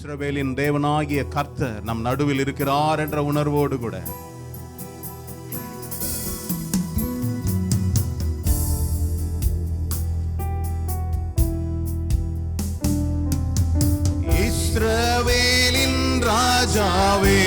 இஸ்ரவேலின் தேவனாகிய கர்த்தர் நம் நடுவில் இருக்கிறார் என்ற உணர்வோடு கூட. இஸ்ரவேலின் ராஜாவே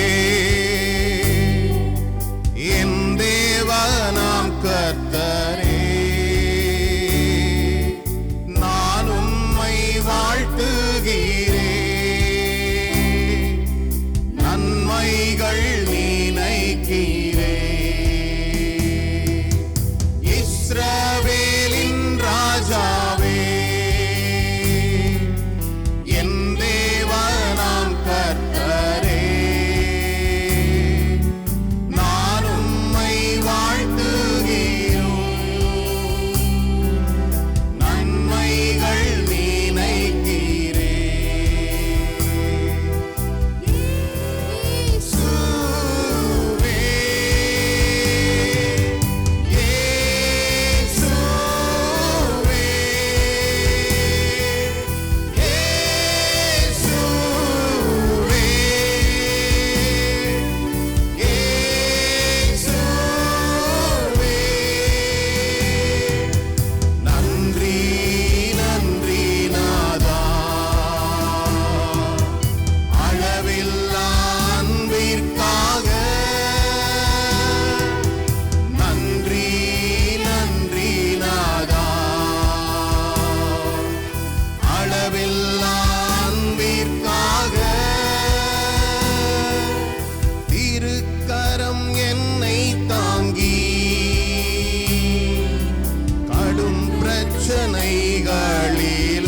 பிரச்சனைகளில்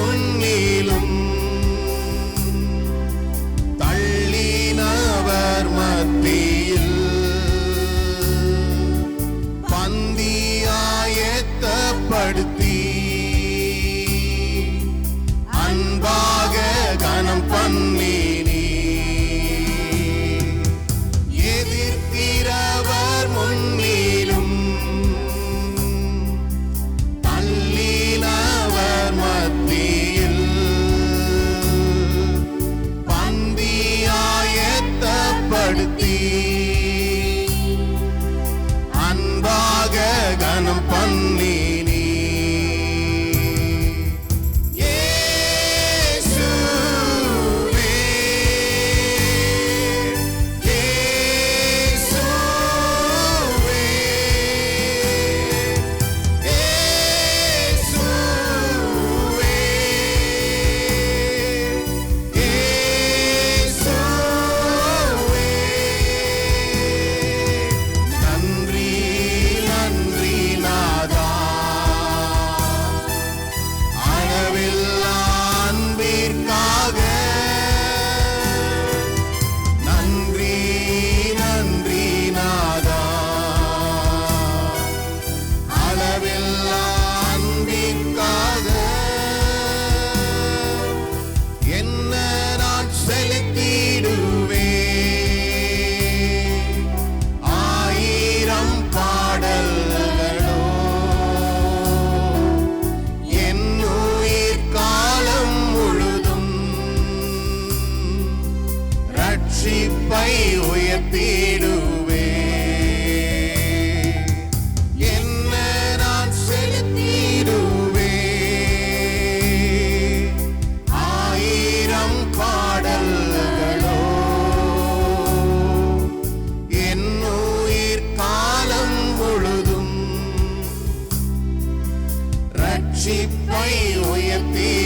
foi I'm Panna. ti.